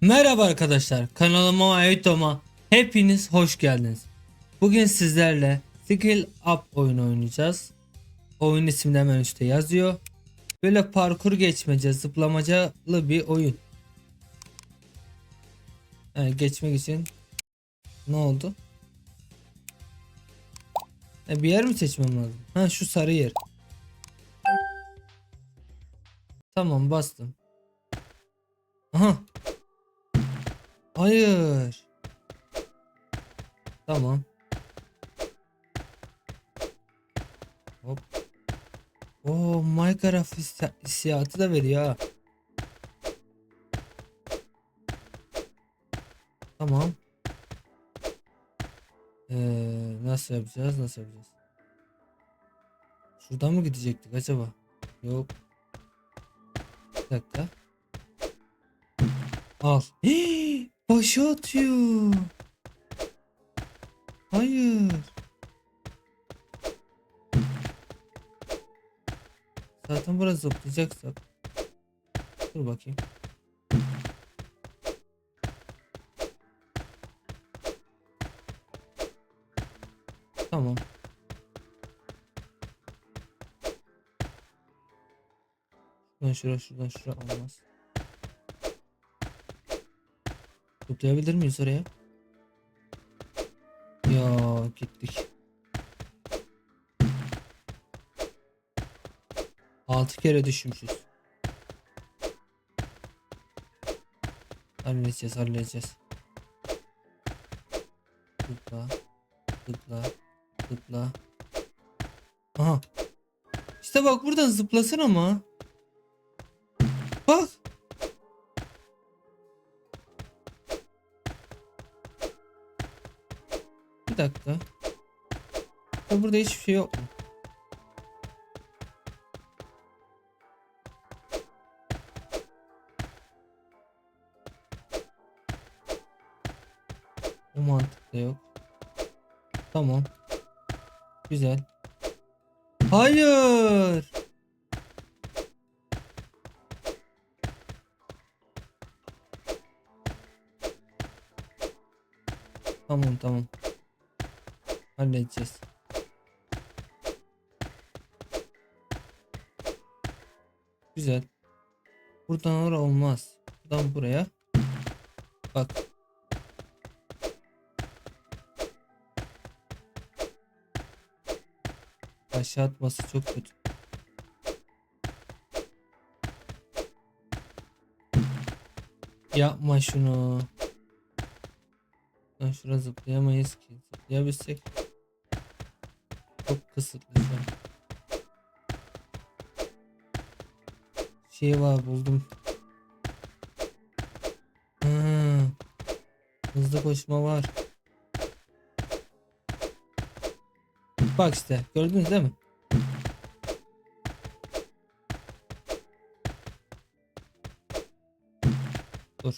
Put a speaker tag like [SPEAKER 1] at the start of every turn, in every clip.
[SPEAKER 1] Merhaba arkadaşlar kanalıma YouTube'uma hepiniz hoş geldiniz. Bugün sizlerle Skill Up oyunu oynayacağız. Oyun ismi de hemen üstte yazıyor. Böyle parkur geçmece zıplamacalı bir oyun. Yani geçmek için ne oldu? E, bir yer mi seçmem lazım? Ha şu sarı yer. Tamam bastım. Aha Hayır. Tamam. Hop. Oo Minecraft hissi- hissiyatı da veriyor ha. Tamam. Ee, nasıl yapacağız? Nasıl yapacağız? Şuradan mı gidecektik acaba? Yok. Bir dakika. Al. Hii, başa atıyor. Hayır. Zaten burası zıplayacaksak. Dur bakayım. Tamam. Şuradan şuraya şuradan şuraya olmaz. Tutlayabilir miyiz oraya? Ya gittik. Altı kere düşmüşüz. Halledeceğiz halledeceğiz. Tıkla. Tıkla. Tıkla. Aha. İşte bak buradan zıplasın ama. Bak. Dakika. Burada hiçbir şey yok mu? O mantıkta yok. Tamam. Güzel. Hayır. Tamam tamam. Halledeceğiz. Güzel. Buradan oraya olmaz. Buradan buraya. Bak. Aşağı atması çok kötü. Yapma şunu. Lan şuraya zıplayamayız ki. Zıplayabilsek. Çok kısıtlı. Şey var buldum. Ha, hızlı koşma var. Bak işte gördünüz değil mi? Dur.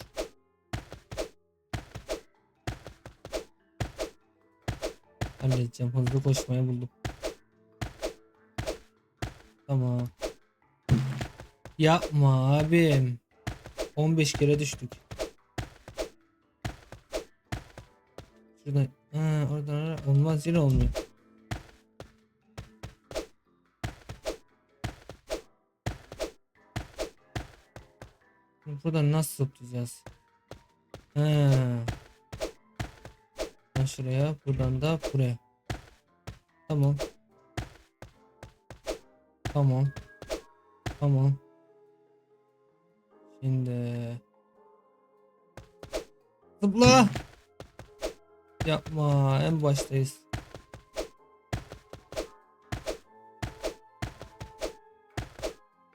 [SPEAKER 1] Halledeceğim. Hızlı koşmayı buldum. Tamam. Yapma abim. 15 kere düştük. Şuradan. Ha, oradan olmaz yine olmuyor. Buradan nasıl zıplayacağız? Ha. Şuraya, buradan da buraya. Tamam. Tamam. Tamam. Şimdi zıpla. Yapma, en baştayız.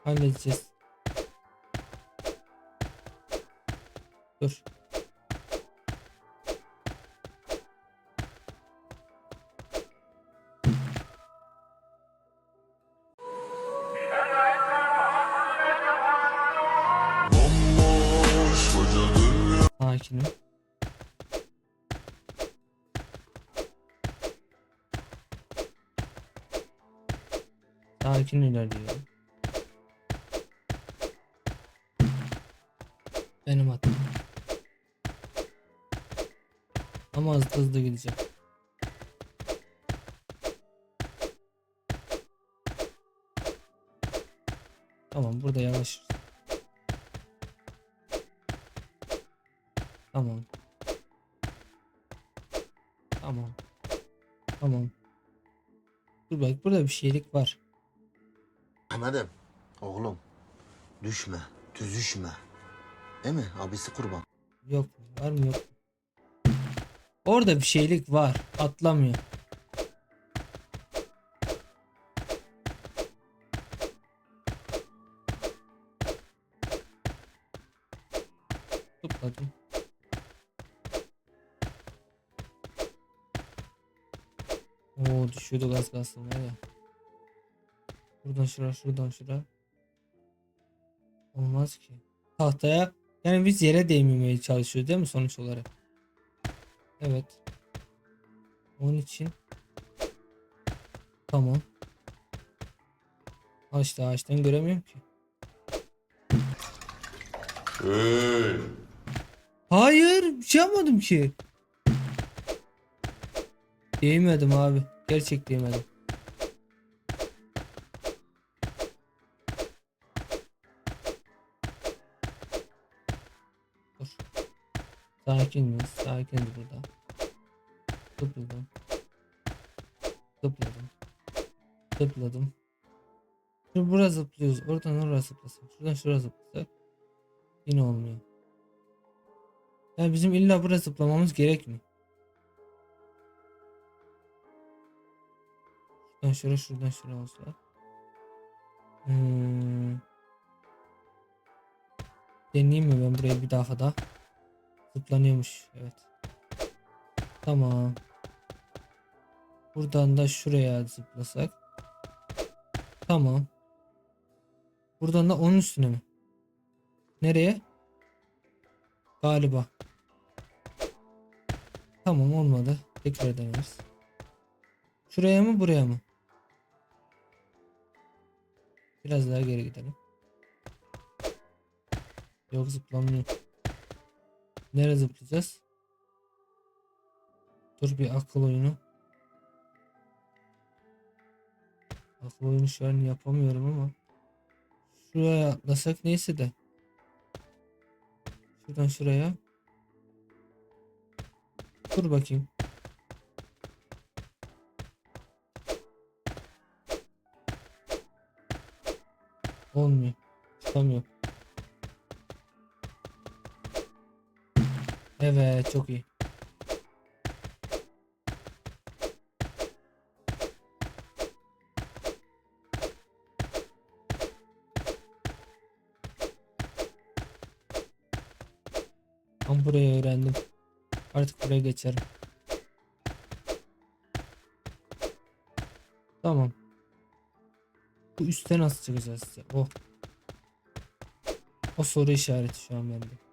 [SPEAKER 1] Halledeceğiz. Dur. ikisini. Sakin ilerliyorum. Benim hatam. Ama hızlı hızlı gideceğim. Bir şeylik var.
[SPEAKER 2] Ahmet'im, oğlum düşme, düzüşme. Değil mi? Abisi kurban.
[SPEAKER 1] Yok var mı yok. Orada bir şeylik var. Atlamıyor. Tıkladım. Oo düşüyordu gaz kalsın var ya. Buradan şura şuradan şura. Olmaz ki. Tahtaya yani biz yere değmemeye çalışıyoruz değil mi sonuç olarak? Evet. Onun için Tamam. İşte ağaçtan göremiyorum ki. Hayır, bir şey yapmadım ki. Değmedim abi. Gerçek değmedim. Sakin miyiz? Sakiniz burada. Tıpladım. Tıpladım. Tıpladım. Şimdi buraya zıplıyoruz. Oradan oraya zıplasak. Şuradan şuraya zıplasak. Yine olmuyor. Yani bizim illa buraya zıplamamız gerek mi? Şuradan şuraya şuradan şuraya olsa. Hmm. Deneyeyim mi ben buraya bir daha da? Zıplanıyormuş. Evet. Tamam. Buradan da şuraya zıplasak. Tamam. Buradan da onun üstüne mi? Nereye? Galiba. Tamam olmadı. Tekrar deneriz. Şuraya mı buraya mı? Biraz daha geri gidelim. Yok zıplamıyor. Nereye zıplayacağız? Dur bir akıl oyunu. Akıl oyunu şu an yapamıyorum ama. Şuraya atlasak neyse de. Şuradan şuraya. Dur bakayım. Olmuyor. Çıkamıyor. Evet çok iyi. Ben burayı öğrendim. Artık buraya geçerim. Tamam. Bu üstte nasıl çıkacağız size? Oh. O soru işareti şu an bende.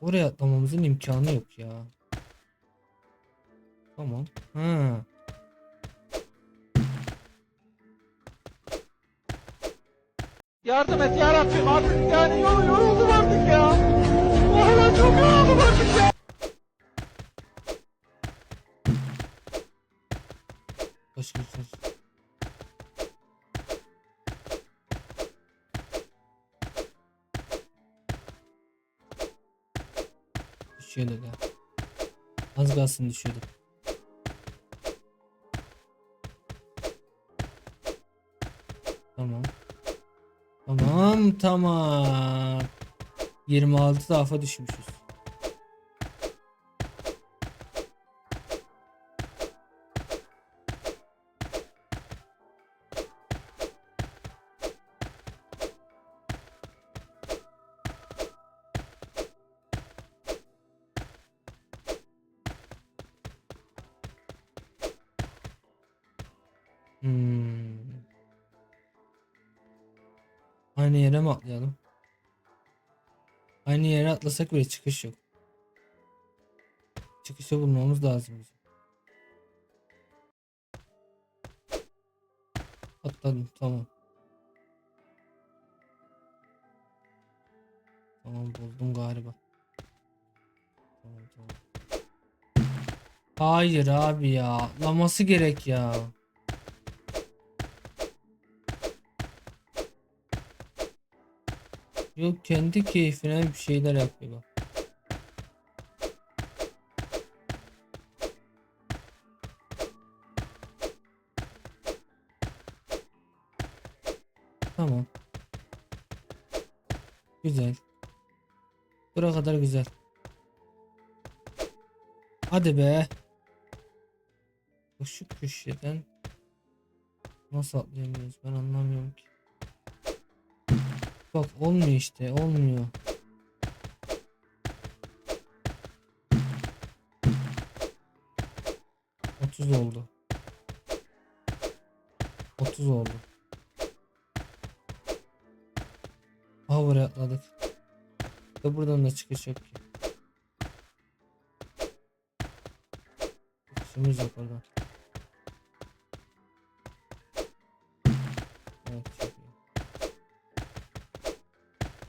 [SPEAKER 1] Oraya atlamamızın imkanı yok ya. Tamam. Ha.
[SPEAKER 3] Yardım et ya Rabbim artık yani yol yoruldum artık ya. Vallahi çok yoruldum artık ya.
[SPEAKER 1] Kalsın düşüyordu. Tamam. Tamam tamam. 26 defa düşmüşüz. Aynı yere mi atlayalım? Aynı yere atlasak bile çıkış yok. Çıkışı bulmamız lazım bizim. Atladım tamam. Tamam buldum galiba. Tamam tamam. Hayır abi ya. Laması gerek ya. Yok kendi keyfine bir şeyler yapıyor bak. Tamam. Güzel. Buraya kadar güzel. Hadi be. Şu köşeden nasıl atlayamıyoruz ben anlamıyorum ki. Bak olmuyor işte olmuyor. Otuz oldu. Otuz oldu. Buraya atladık. Ve buradan da çıkış yok ki. Çıkışımız yok oradan.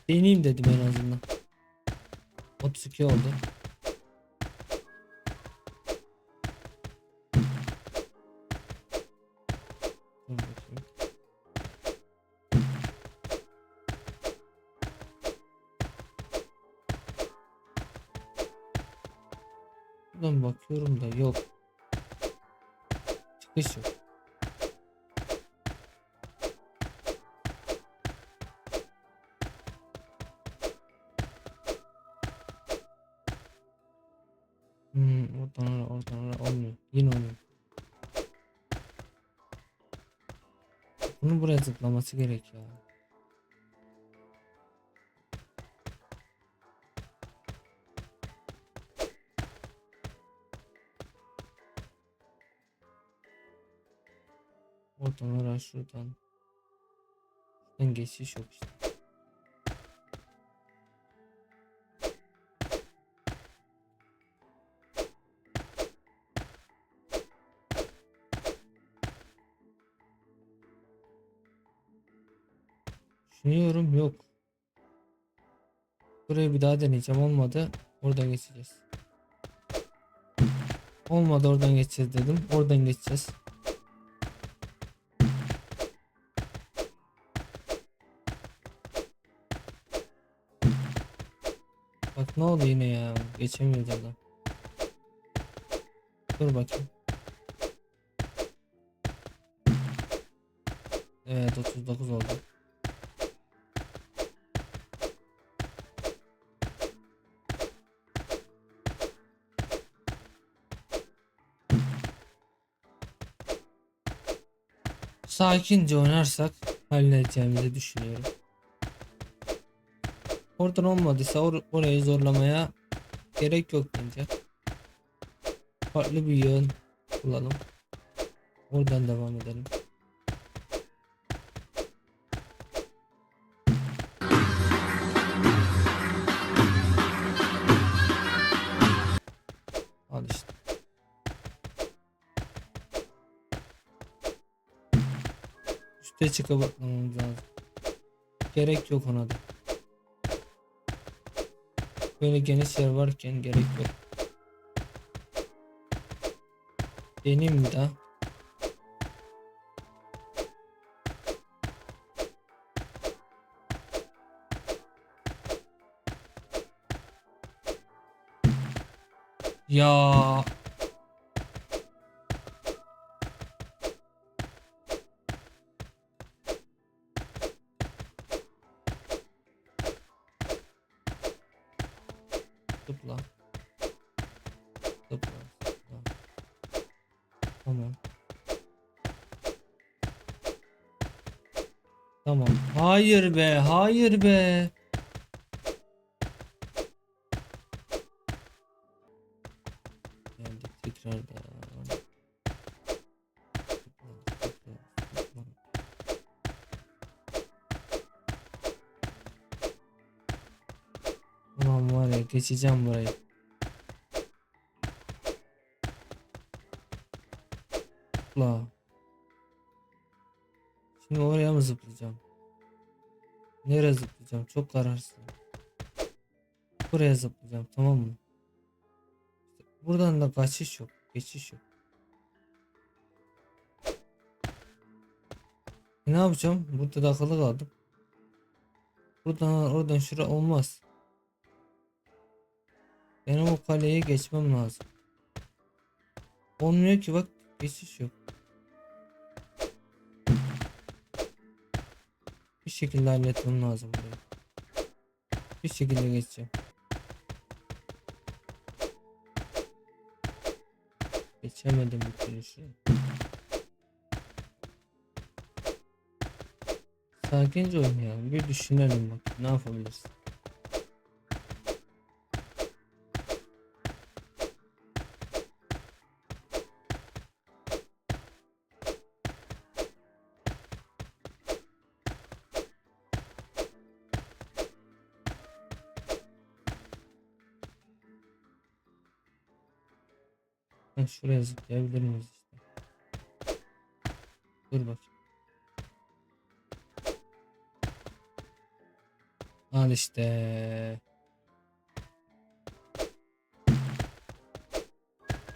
[SPEAKER 1] Deneyeyim dedim en azından. 32 oldu. Buradan bakıyorum da yok. Çıkış yok. Zıplaması gerek ya. Oradan oraya şuradan. Şuradan geçiş yok işte. Düşünüyorum yok. Burayı bir daha deneyeceğim olmadı. Oradan geçeceğiz. Olmadı oradan geçeceğiz dedim. Oradan geçeceğiz. Bak ne oldu yine ya. Geçemiyoruz oradan. Dur bakayım. Evet 39 oldu. Sakince oynarsak halledeceğimizi düşünüyorum. Oradan olmadıysa or orayı zorlamaya gerek yok bence. Farklı bir yön bulalım. Oradan devam edelim. Üste çıkıp atlamamız lazım. Gerek yok ona da. Böyle geniş yer varken gerek yok. Bir daha. Ya Hayır be, hayır be. Geldik tekrardan. Ulan var ya geçeceğim burayı. La. Şimdi oraya mı zıplayacağım? Nereye zıplayacağım? Çok kararsızım. Buraya zıplayacağım tamam mı? Buradan da kaçış yok. Geçiş yok. E, ne yapacağım? Burada takılı kaldım. Buradan oradan şura olmaz. Benim o kaleye geçmem lazım. Olmuyor ki bak geçiş yok. Şekilde halletmem lazım burayı. Bir şekilde geçeceğim. Geçemedim bir türlü şuraya. Sakince oynayalım. Bir düşünelim bak. Ne yapabiliriz? Zıplayabilir miyiz işte? Dur bak. Al işte.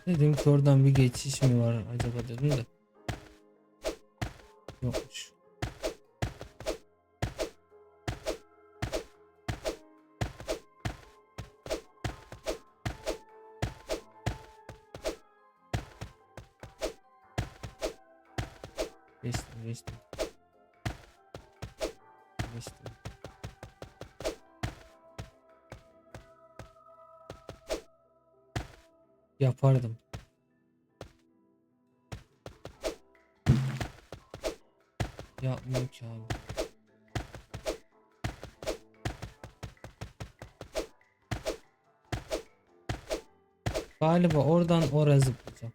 [SPEAKER 1] Dedim ki oradan bir geçiş mi var acaba dedim de. Yapardım. Yapmıyor ki abi. Galiba oradan oraya zıplayacağım.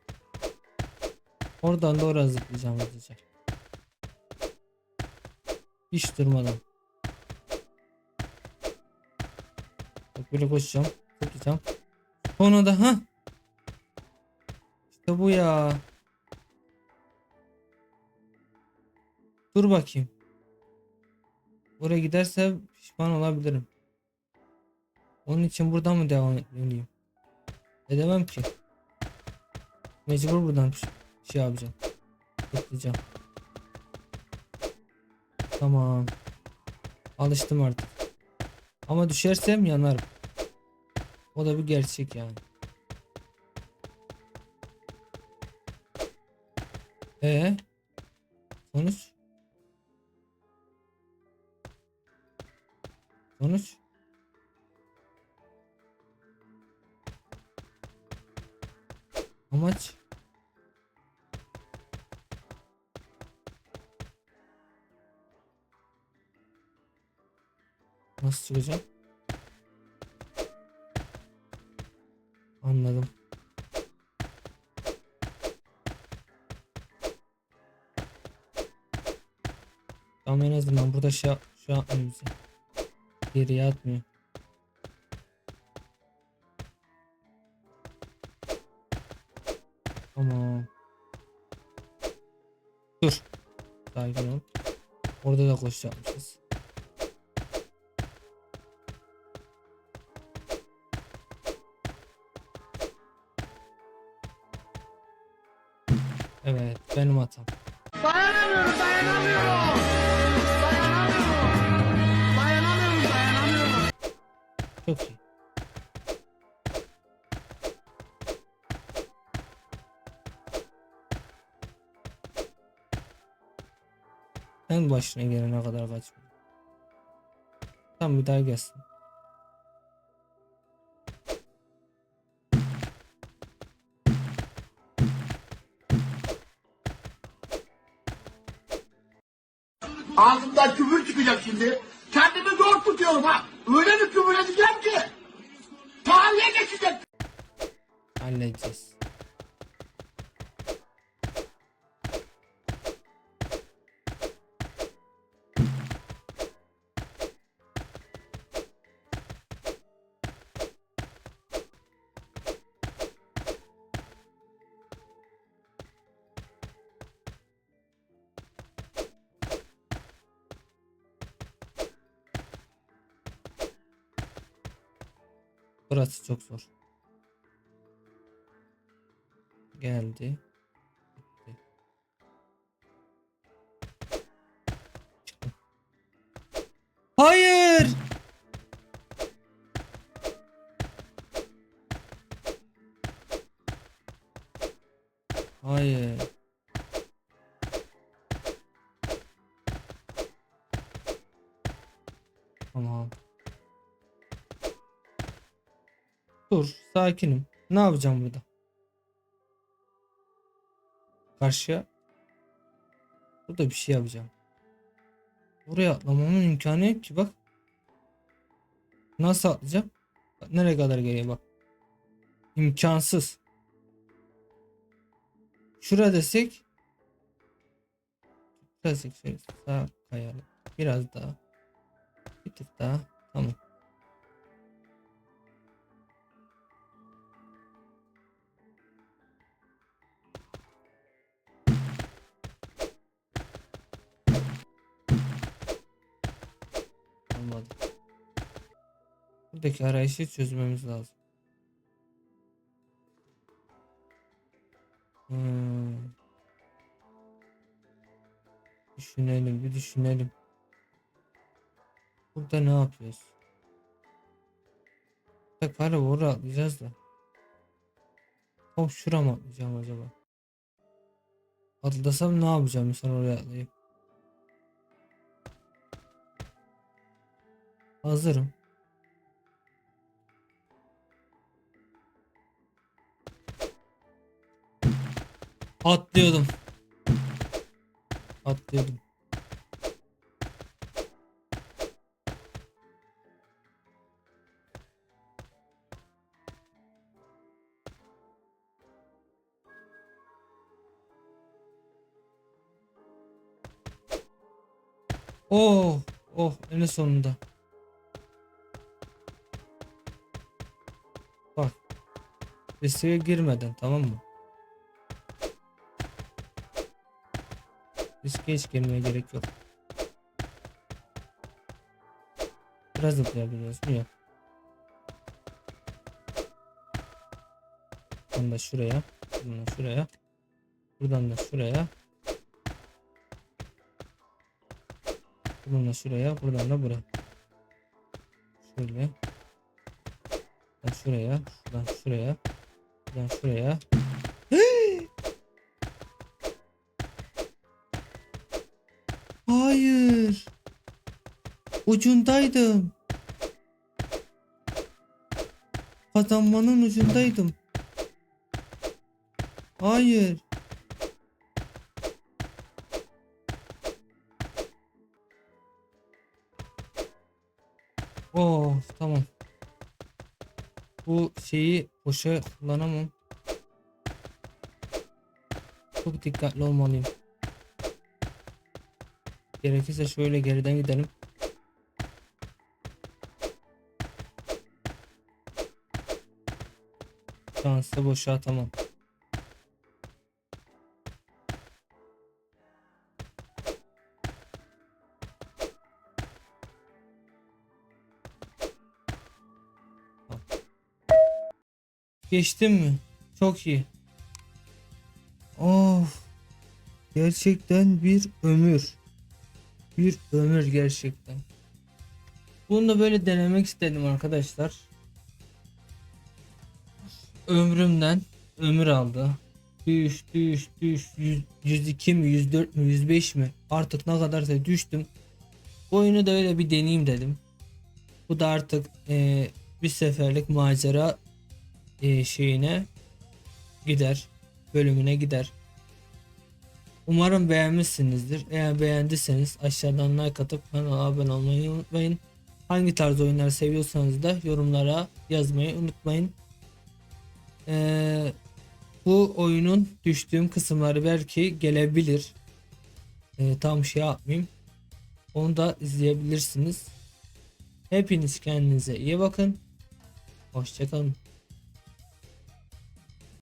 [SPEAKER 1] Oradan da oraya zıplayacağım hızlıca. Hiç durmadan. Bak böyle koşacağım. Zıplayacağım. Sonra da ha. Bu ya. Dur bakayım. Oraya giderse pişman olabilirim. Onun için buradan mı devam etmeliyim? Edemem ki. Mecbur buradan şey yapacağım. Tıklayacağım. Tamam. Alıştım artık. Ama düşersem yanarım. O da bir gerçek yani. E sonuç? Sonuç? Amaç? Nasıl çıkacağım? Anladım. Azından burada şey, şey yapmıyor bize. Geriye atmıyor. Tamam. Dur. Sakin ol. Orada da koşu yapmışız. Evet benim hatam. En başına gelene kadar kaçma. Tamam bir daha gelsin.
[SPEAKER 4] Ağzımdan küfür çıkacak şimdi. Kendimi zor tutuyorum ha. Öyle bir küfür edeceğim ki. Tarihe geçecek.
[SPEAKER 1] Halledeceğiz. Burası çok zor. geldi. Dur, sakinim. Ne yapacağım burada? Karşıya. Burada bir şey yapacağım. Buraya atlamamın imkanı yok ki bak. Nasıl atlayacağım? Bak, nereye kadar geliyor bak. İmkansız. Şurada desek. Desek şöyle sağ kayalım. Biraz daha. Bir tık daha. Tamam. Buradaki arayışı çözmemiz lazım. Hmm. Düşünelim, bir düşünelim. Burada ne yapıyoruz? Bak hala oraya atlayacağız da. Hop şura atlayacağım acaba? Atlasam ne yapacağım sen oraya atlayıp? Hazırım. Atlıyordum. Atlıyordum. Oh, oh en sonunda. Bak. Riske girmeden tamam mı? Riske hiç girmeye gerek yok. Biraz zıplayabiliyoruz mu? Yok. Buradan da şuraya. Buradan da şuraya. Buradan da şuraya. Buradan da şuraya. Buradan da buraya. Şöyle. Buradan şuraya. Buradan şuraya. Buradan şuraya. Ucundaydım. Kazanmanın ucundaydım. Hayır. Oh tamam. Bu şeyi boşa kullanamam. Çok dikkatli olmalıyım. Gerekirse şöyle geriden gidelim. Şansı boşa atamam. Geçtim mi? Çok iyi. Of. Gerçekten bir ömür. Bir ömür gerçekten. Bunu da böyle denemek istedim arkadaşlar. Ömrümden ömür aldı. Düş düş düş 100, 102 mi 104 mü 105 mi artık ne kadarsa düştüm. Oyunu da öyle bir deneyeyim dedim. Bu da artık eee, bir seferlik macera eee, şeyine gider. Bölümüne gider. Umarım beğenmişsinizdir. Eğer beğendiyseniz aşağıdan like atıp kanala abone olmayı unutmayın. Hangi tarz oyunlar seviyorsanız da yorumlara yazmayı unutmayın. Ee, bu oyunun düştüğüm kısımları belki gelebilir. Ee, tam şey yapmayayım. Onu da izleyebilirsiniz. Hepiniz kendinize iyi bakın. Hoşçakalın.